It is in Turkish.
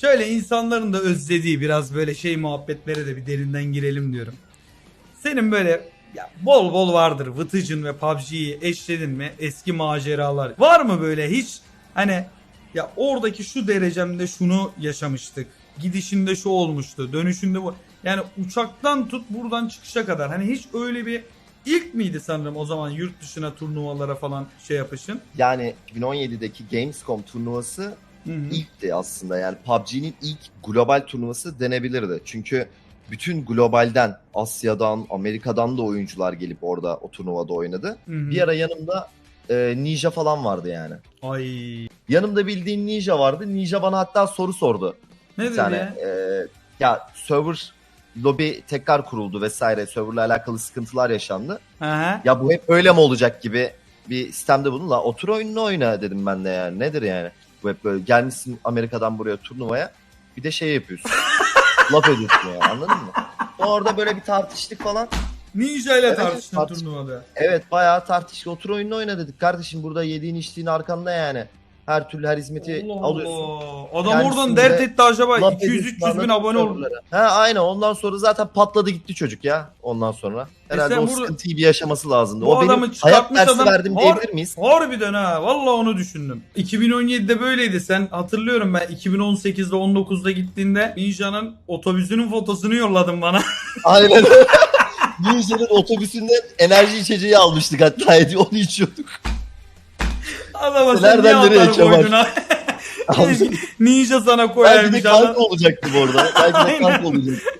Şöyle insanların da özlediği biraz böyle şey muhabbetlere de bir derinden girelim diyorum. Senin böyle ya bol bol vardır Vıtıcın ve PUBG'yi eşledin mi eski maceralar. Var mı böyle hiç hani ya oradaki şu derecemde şunu yaşamıştık. Gidişinde şu olmuştu. Dönüşünde bu. Yani uçaktan tut buradan çıkışa kadar. Hani hiç öyle bir ilk miydi sanırım o zaman yurt dışına turnuvalara falan şey yapışın? Yani 2017'deki Gamescom turnuvası Hı hı. ilkti aslında. Yani PUBG'nin ilk global turnuvası denebilirdi. Çünkü bütün globalden, Asya'dan, Amerika'dan da oyuncular gelip orada o turnuvada oynadı. Hı hı. Bir ara yanımda e, Ninja falan vardı yani. Ay. Yanımda bildiğin Ninja vardı. Ninja bana hatta soru sordu. Ne Bir dedi tane. ya? e, ya server lobi tekrar kuruldu vesaire. Serverla alakalı sıkıntılar yaşandı. Hı. Ya bu hep böyle mi olacak gibi bir sistemde bunu la otur oyununu oyna dedim ben de yani. Nedir yani? Böyle gelmişsin Amerika'dan buraya turnuvaya bir de şey yapıyorsun. Laf ediyorsun yani anladın mı? Orada böyle bir tartıştık falan. Ninja ile Evet, tartıştın tartış- turnuvada. Evet bayağı tartıştık. Otur oyununu oyna dedik. Kardeşim burada yediğin içtiğin arkanda yani. Her türlü her hizmeti Allah alıyorsun. Allah. Adam Yani oradan dert etti acaba Laf 200-300 ediyorsun, bin abone oldu. serverlara? Ha aynen ondan sonra zaten patladı gitti çocuk ya ondan sonra. Herhalde E sen o burada- sıkıntıyı bir yaşaması lazımdı. Bu o benim adamı hayat çıkartmış dersi adam- verdim Har- diyebilir miyiz? Harbiden ha. Vallahi onu düşündüm. 2017'de böyleydi. Sen hatırlıyorum ben 2018'de 19'da gittiğinde Ninja'nın otobüsünün fotosunu yolladın bana. Aynen. Ninja'nın otobüsünden enerji içeceği almıştık hatta onu içiyorduk. Adama sen Nereden niye nereye atar ha? Ninja sana Belki de koyarmış kanka olacaktı bu arada. Belki de kanka olacaktı.